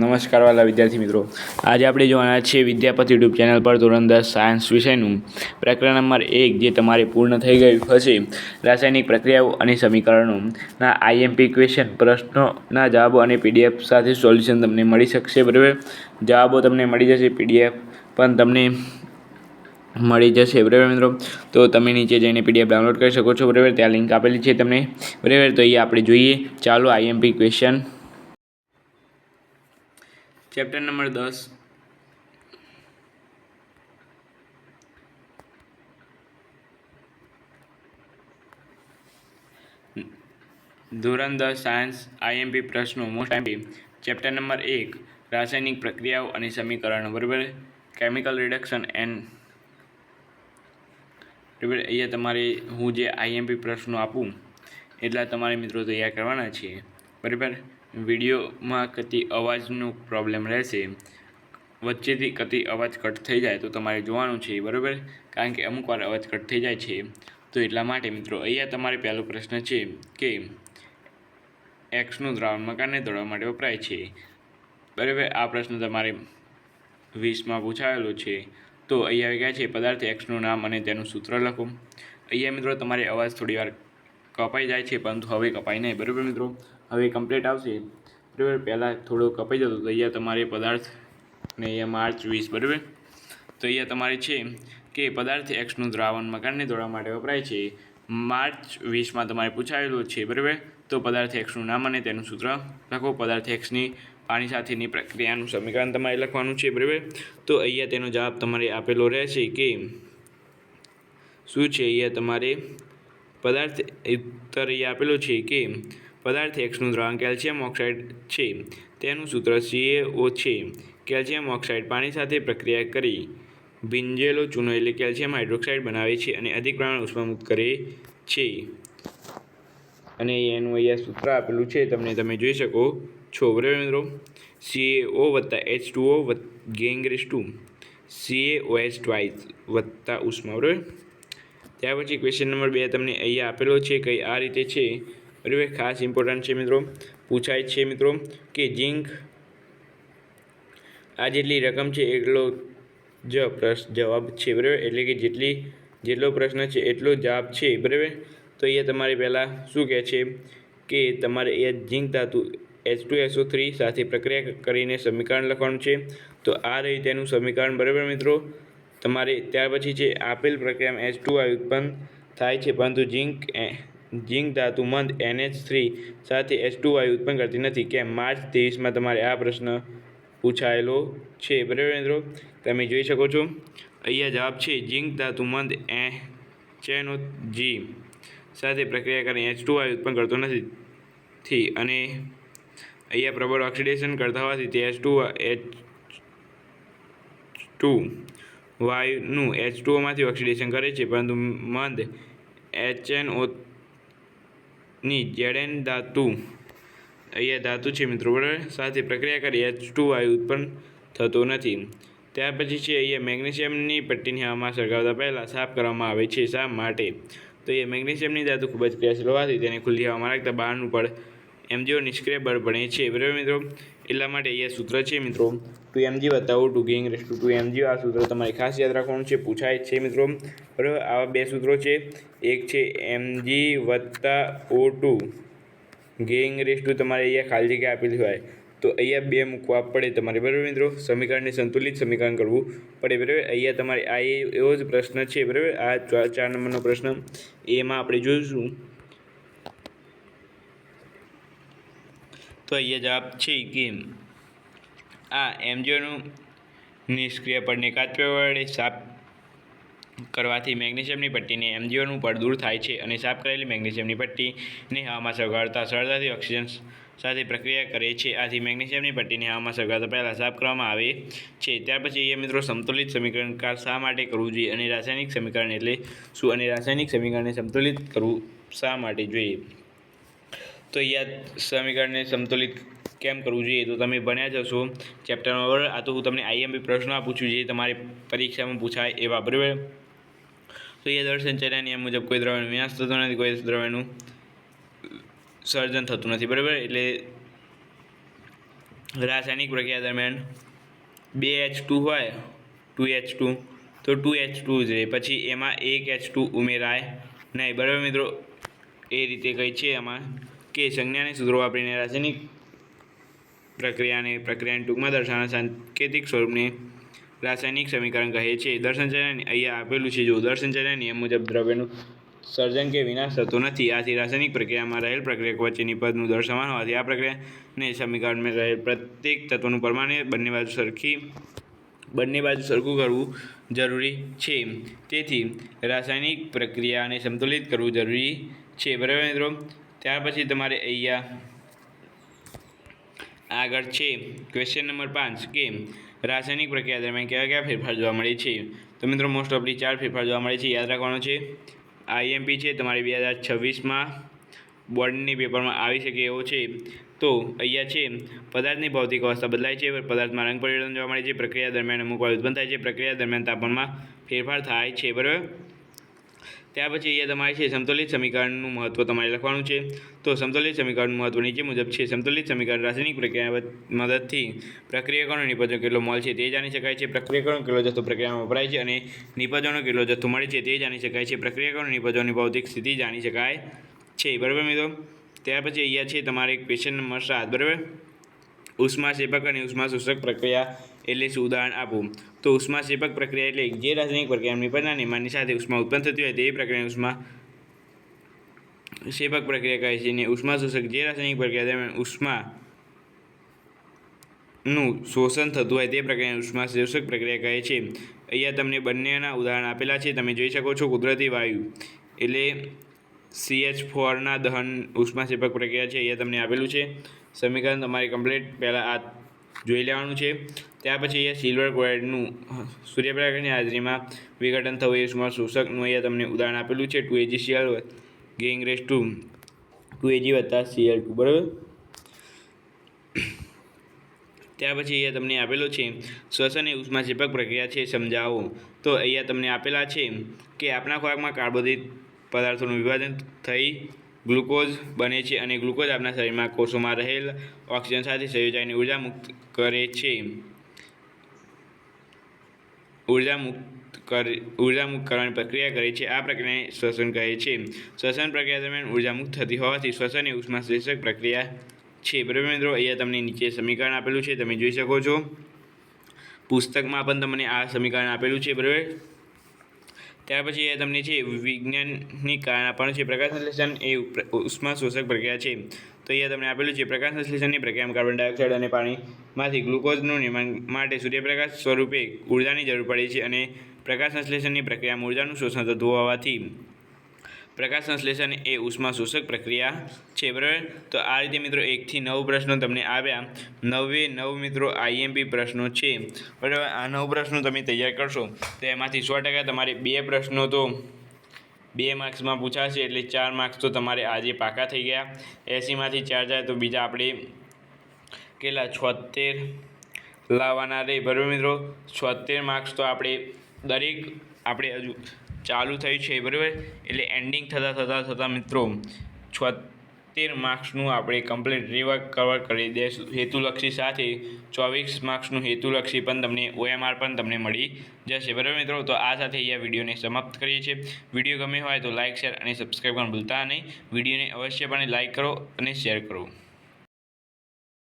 નમસ્કાર વાલા વિદ્યાર્થી મિત્રો. આજે આપણે જોવાના છીએ વિદ્યાપતિ યુટ્યુબ ચેનલ પર ધોરણ દસ સાયન્સ વિષયનું પ્રકરણ નંબર એક જે તમારે પૂર્ણ થઈ ગયું હશે. રાસાયણિક પ્રક્રિયાઓ અને સમીકરણોના આઈએમપી ક્વેશ્ચન પ્રશ્નોના જવાબો અને પીડીએફ સાથે સોલ્યુશન તમને મળી શકશે, બરાબર? જવાબો તમને મળી જશે પીડીએફ પણ તમને મળી જશે, બરાબર મિત્રો? તો તમે નીચે જઈને પીડીએફ ડાઉનલોડ કરી શકો છો, બરાબર? ત્યાં લિંક આપેલી છે તમને, બરાબર? તો એ આપણે જોઈએ. ચાલો આઈએમપી ક્વેશ્ચન ચેપ્ટર નંબર દસ. ધોરણ દસ સાયન્સ આઈએમપી પ્રશ્નો મોસ્ટ આઈએમપી ચેપ્ટર નંબર એક, રાસાયણિક પ્રક્રિયાઓ અને સમીકરણો. બરાબર? કેમિકલ રિડક્શન એન્ડ બરાબર? અહીંયા તમારે હું જે આઈએમપી પ્રશ્નો આપું, એટલા તમારે મિત્રો તૈયાર કરવાના છે બરાબર? વિડીયોમાં કતી અવાજનું પ્રોબ્લેમ રહેશે. વચ્ચેથી કતી અવાજ કટ થઈ જાય તો તમારે જોવાનું છે, બરાબર? કારણ કે અમુક વાર અવાજ કટ થઈ જાય છે. તો એટલા માટે મિત્રો, અહીંયા તમારે પહેલો પ્રશ્ન છે કે એક્સનું દ્રાવણ મકાનને દોડવા માટે વપરાય છે. બરાબર? આ પ્રશ્ન તમારે વીસમાં પૂછાયેલો છે. તો અહીંયા કહે છે પદાર્થ એક્સનું નામ અને તેનું સૂત્ર લખો. અહીંયા મિત્રો તમારી અવાજ થોડી વાર કપાઈ જાય છે, પરંતુ હવે કપાય નહીં. બરાબર મિત્રો? હવે કમ્પ્લીટ આવશે. બરાબર? પહેલાં થોડો કપાઈ જતો તો અહીંયા તમારે પદાર્થ ને અહીંયા માર્ચ વીસ, બરાબર? તો અહીંયા તમારે છે કે પદાર્થ એક્સનું દ્રાવણ મકાનને દોડવા માટે વપરાય છે. માર્ચ વીસમાં તમારે પૂછાયેલું છે, બરાબર? તો પદાર્થ એક્સનું નામ અને તેનું સૂત્ર લખો. પદાર્થ એક્સની પાણી સાથેની પ્રક્રિયાનું સમીકરણ તમારે લખવાનું છે, બરાબર? તો અહીંયા તેનો જવાબ તમારે આપેલો રહેશે કે શું છે? અહીંયા તમારે પદાર્થ ઉત્તર અહીંયા આપેલો છે કે પદાર્થ એક્સનું દ્રાવણ કેલ્શિયમ ઓક્સાઇડ છે. તેનું સૂત્ર સીએઓ છે. કેલ્શિયમ ઓક્સાઇડ પાણી સાથે પ્રક્રિયા કરી ભીંજેલો ચૂનો એટલે કેલ્શિયમ હાઇડ્રોક્સાઇડ બનાવે છે અને અધિક પ્રમાણ ઉષ્મામુક્ત કરે છે. અને એનું અહીંયા સૂત્ર આપેલું છે. તમને તમે જોઈ શકો છો. બરાબર મિત્રો? સીએઓ વત્તા એચ ટુઓ ગેંગ રેસ ટુ. એચ ટ્વાઇસ વત્તા ઉષ્મા. બરાબર? ત્યાર પછી ક્વેશ્ચન નંબર બે તમને અહીંયા આપેલો છે કંઈ આ રીતે છે. બરાબર ખાસ ઇમ્પોર્ટન્ટ છે મિત્રો. પૂછાય છે મિત્રો કે ઝીંક આ જેટલી રકમ છે એટલો જ પ્રશ્ન જવાબ છે, બરાબર? એટલે કે જેટલી, જેટલો પ્રશ્ન છે એટલો જવાબ છે, બરાબર? તો અહીંયા તમારે પહેલાં શું કહે છે કે તમારે એ ઝીંક ધાતુ એચ ટુ એસઓ થ્રી સાથે પ્રક્રિયા કરીને સમીકરણ લખવાનું છે. તો આ રહી તેનું સમીકરણ, બરાબર મિત્રો? તમારે ત્યાર પછી છે આપેલ પ્રક્રિયામાં એચ ટુ ઉત્પન્ન થાય છે, પરંતુ ઝીંક ઝીંક ધાતુ મંદ એનએચ થ્રી સાથે એચ ટુ વાયુ ઉત્પન્ન કરતી નથી. કેમ? માર્ચ ત્રેવીસમાં તમારે આ પ્રશ્ન પૂછાયેલો છે. બરાબર મિત્રો? તમે જોઈ શકો છો. અહીંયા જવાબ છે જિંક ધાતુ મંદ એ ચેનો જી સાથે પ્રક્રિયા કરીને એચ ટુ વાયુ ઉત્પન્ન કરતો નથી. થી અને અહીંયા પ્રબળ ઓક્સિડેશન કરતા હોવાથી તે એચ ટુ એચ ટુ વાયુનું એચ ટુઓમાંથી ઓક્સિડેશન કરે છે. પરંતુ મંદ એચએન ની જેડેન ધાતુ અહીંયા ધાતુ છે મિત્રો, બરાબર? સાથે પ્રક્રિયા કરી એચ ટુ વાયુ ઉત્પન્ન થતો નથી. ત્યાર પછી છે અહીંયા મેગ્નેશિયમની પટ્ટીની હવામાં સળગાવતા પહેલાં સાફ કરવામાં આવે છે શા માટે? તો એ મેગ્નેશિયમની ધાતુ ખૂબ જ ક્રિયાશીલ હોવાથી તેને ખુલ્લી હવામાં રાખતા બહારનું પડ એમજીઓ નિષ્ક્રિય બળ બને છે. બરાબર મિત્રો? એટલા માટે અહીંયા સૂત્ર છે મિત્રો. ટુ એમજી બતાવો ટુ ગેંગ રેસ ટુ એમજી આ સૂત્ર તમારે ખાસ યાદ રાખવાનું છે, પૂછાય છે મિત્રો. બરાબર? આવા બે સૂત્રો છે. એક છે એમજી વત્તા ઓ ટુ ગેંગ રેસ ટુ તમારે અહીંયા ખાલી જગ્યા આપેલી હોય. તો અહીંયા બે મૂકવા પડે તમારે. બરાબર મિત્રો? સમીકરણને સંતુલિત સમીકરણ કરવું પડે. બરાબર? અહીંયા તમારે આ એવો જ પ્રશ્ન છે. બરાબર? આ ચાર નંબરનો પ્રશ્ન. એમાં આપણે જોઈશું તો અહીંયા જવાબ છે કે આ એમજીઓનું નિષ્ક્રિય પડને કાચપા વડે સાફ કરવાથી મેગ્નેશિયમની પટ્ટીને એમજીઓનું પડ દૂર થાય છે અને સાફ કરેલી મેગ્નેશિયમની પટ્ટીને હવામાં સગાડતા સરળતાથી ઓક્સિજન સાથે પ્રક્રિયા કરે છે. આથી મેગ્નેશિયમની પટ્ટીને હવામાં સગાડતા પહેલાં સાફ કરવામાં આવે છે. ત્યાર પછી એ મિત્રો સંતુલિત સમીકરણ કાર શા માટે કરવું જોઈએ અને રાસાયણિક સમીકરણ એટલે શું? અને રાસાયણિક સમીકરણને સંતુલિત કરવું શા માટે જોઈએ? તો અહીંયા સમીકરણને સંતુલિત કેમ કરવું જોઈએ? તો તમે ભણ્યા જ હશો બરાબર? આ તો હું તમને આઈએમપી પ્રશ્નો આપું છું જે તમારી પરીક્ષામાં પૂછાય એવા, બરાબર? તો એ દર્શન ચર્યા નિયમ મુજબ કોઈ દ્રવ્યનો વિનાશ થતો નથી, કોઈ દ્રવ્યનું સર્જન થતું નથી, બરાબર? એટલે રાસાયણિક પ્રક્રિયા દરમિયાન બે એચ ટુ હોય ટુ એચ ટુ તો ટુ એચ ટુ જ રહે. પછી એમાં એક એચ ટુ ઉમેરાય નહીં, બરાબર મિત્રો? એ રીતે કંઈ છે એમાં કે સંજ્ઞાને સૂત્રો વાપરીને રાસાયણિક પ્રક્રિયાને પ્રક્રિયાને ટૂંકમાં દર્શાવવાના સાંકેતિક સ્વરૂપને રાસાયણિક સમીકરણ કહે છે. દર્શનચર્યા અહીંયા આપેલું છે. જો દર્શનચર્યા નિયમ મુજબ દ્રવ્યનું સર્જન કે વિનાશ થતો નથી, આથી રાસાયણિક પ્રક્રિયામાં રહેલ પ્રક્રિયા વચ્ચેની પદનું દર સમાન હોવાથી આ પ્રક્રિયાને સમીકરણમાં રહેલ પ્રત્યેક તત્વનું પ્રમાણે બંને બાજુ સરખી, બંને બાજુ સરખું કરવું જરૂરી છે. તેથી રાસાયણિક પ્રક્રિયાને સંતુલિત કરવું જરૂરી છે. બરાબર મિત્રો? ત્યાર પછી તમારે અહીંયા આગળ છે. ક્વેશ્ચન નંબર પાંચ, કે રાસાયણિક પ્રક્રિયા દરમિયાન કયા કયા ફેરફાર જોવા મળે છે? તો મિત્રો મોસ્ટ ઓફલી ચાર ફેરફાર જોવા મળે છે. યાદ રાખવાનો છે. આઈએમપી છે, તમારે બે હજાર છવ્વીસમાં બોર્ડની પેપરમાં આવી શકે એવો છે. તો અહીંયા છે, પદાર્થની ભૌતિક અવસ્થા બદલાય છે, પદાર્થમાં રંગ પરિવર્તન જોવા મળે છે, પ્રક્રિયા દરમિયાન અમુક વાર ઉત્પન્ન થાય છે, પ્રક્રિયા દરમિયાન તાપમાનમાં ફેરફાર થાય છે, બરાબર? ત્યાર પછી અહીંયા તમારે છે સમતુલિત સમીકરણનું મહત્ત્વ તમારે લખવાનું છે. તો સમતુલિત સમીકરણનું મહત્ત્વ નીચે મુજબ છે. સમતુલિત સમીકરણ રાસાયણિક પ્રક્રિયા મદદથી પ્રક્રિયકોનો નિપજો કેટલો મોલ છે તે જાણી શકાય છે. પ્રક્રિયકોનો કેટલો જથ્થો પ્રક્રિયામાં વપરાય છે અને નિપજોનો કેટલો જથ્થો મળે છે તે જાણી શકાય છે. પ્રક્રિયકોનો નિપજોની ભૌતિક સ્થિતિ જાણી શકાય છે. બરાબર મિત્રો? ત્યાર પછી અહીંયા છે તમારે ક્વેશ્ચન નંબર સાત. બરાબર? ઉષ્માક્ષેપક અને ઉષ્માશોષક પ્રક્રિયા એટલે શું? ઉદાહરણ આપું. તો ઉષ્માક્ષેપક પ્રક્રિયા એટલે જે રાસાયણિક પ્રક્રિયા નિપજના નિર્માણની સાથે ઉષ્મા ઉત્પન્ન થતી હોય તે પ્રક્રિયા ઉષ્મા સેપક પ્રક્રિયા કહે છે. અને ઉષ્માશોષક જે રાસાયણિક પ્રક્રિયા દરમિયાન ઉષ્મા નું શોષણ થતું હોય તે પ્રક્રિયાને ઉષ્માશોષક પ્રક્રિયા કહે છે. અહીંયા તમને બંનેના ઉદાહરણ આપેલા છે. તમે જોઈ શકો છો કુદરતી વાયુ એટલે સીએચ ફોરના દહન ઉષ્માક્ષેપક પ્રક્રિયા છે અહીંયા તમને આપેલું છે. સમીકરણ તમારે કમ્પ્લીટ પહેલાં આ જોઈ લેવાનું છે. ત્યાર પછી અહીંયા સિલ્વર ક્લોરાઇડનું સૂર્યપ્રકાશની હાજરીમાં વિઘટન થવું એ ઉષ્મા શોષકનું અહીંયા તમને ઉદાહરણ આપેલું છે. ટુ એજી સીએલ ગેંગ રેસ ટુ ટુ એજી વત્તા સીએલ ટુ બરાબર? ત્યાર પછી અહીંયા તમને આપેલો છે, શ્વસન એ ઉષ્માક્ષેપક પ્રક્રિયા છે, સમજાવો. તો અહીંયા તમને આપેલા છે કે આપણા ખોરાકમાં કાર્બોદિત પદાર્થોનું વિભાજન થઈ ગ્લુકોઝ બને છે અને ગ્લુકોઝ આપણા શરીરમાં કોષોમાં રહેલ ઓક્સિજન સાથે સંયોજાઈને ઊર્જા મુક્ત કરે છે. ઊર્જા મુક્ત કરી, ઊર્જા મુક્ત કરવાની પ્રક્રિયા કરે છે. આ પ્રક્રિયાને શ્વસન કહે છે. શ્વસન પ્રક્રિયા દરમિયાન ઊર્જા મુક્ત થતી હોવાથી શ્વસન એ ઉષ્માશ્લેષક પ્રક્રિયા છે. બરાબર મિત્રો, અહીંયા તમને નીચે સમીકરણ આપેલું છે. તમે જોઈ શકો છો. પુસ્તકમાં પણ તમને આ સમીકરણ આપેલું છે. બરાબર? ત્યાર પછી એ તમને છે વિજ્ઞાનની કારણ પણ છે, પ્રકાશ સંશ્લેષણ એ ઉષ્મા શોષક પ્રક્રિયા છે. તો અહીંયા તમને આપેલું છે, પ્રકાશ સંશ્લેષણની પ્રક્રિયામાં કાર્બન ડાયોક્સાઇડ અને પાણીમાંથી ગ્લુકોઝનું નિર્માણ માટે સૂર્યપ્રકાશ સ્વરૂપે ઉર્જાની જરૂર પડે છે અને પ્રકાશ સંશ્લેષણની પ્રક્રિયામાં ઉર્જાનું શોષણ થતું હોવાથી પ્રકાશ સંશ્લેષણ એ ઉષ્મા શોષક પ્રક્રિયા છે, બરાબર? તો આ રીતે મિત્રો એકથી નવ પ્રશ્નો તમને આવ્યા. નવે નવ મિત્રો આઈએમપી પ્રશ્નો છે. બરાબર? આ નવ પ્રશ્નો તમે તૈયાર કરશો. તો એમાંથી સો ટકા તમારે બે પ્રશ્નો તો બે માર્ક્સમાં પૂછાશે, એટલે ચાર માર્ક્સ તો તમારે આજે પાકા થઈ ગયા. એંસીમાંથી ચાર જાય તો બીજા આપણે કેટલા? છોતેર લાવવાના રહે બરાબર મિત્રો? છોતેર માર્ક્સ તો આપણે દરેક, આપણે હજુ ચાલુ થયું છે, બરાબર? એટલે એન્ડિંગ થતાં થતાં થતાં મિત્રો છોતેર માર્ક્સનું આપણે કમ્પ્લીટ રિવર્ક કવર કરી દઈશું હેતુલક્ષી સાથે ચોવીસ માર્ક્સનું હેતુલક્ષી પણ તમને ઓએમઆર પણ તમને મળી જશે, બરાબર મિત્રો? તો આ સાથે અહીંયા વિડીયોને સમાપ્ત કરીએ છીએ. વીડિયો ગમે હોય તો લાઇક શેર અને સબસ્ક્રાઈબ પણ ભૂલતા નહીં. વિડીયોને અવશ્યપણે લાઇક કરો અને શેર કરો.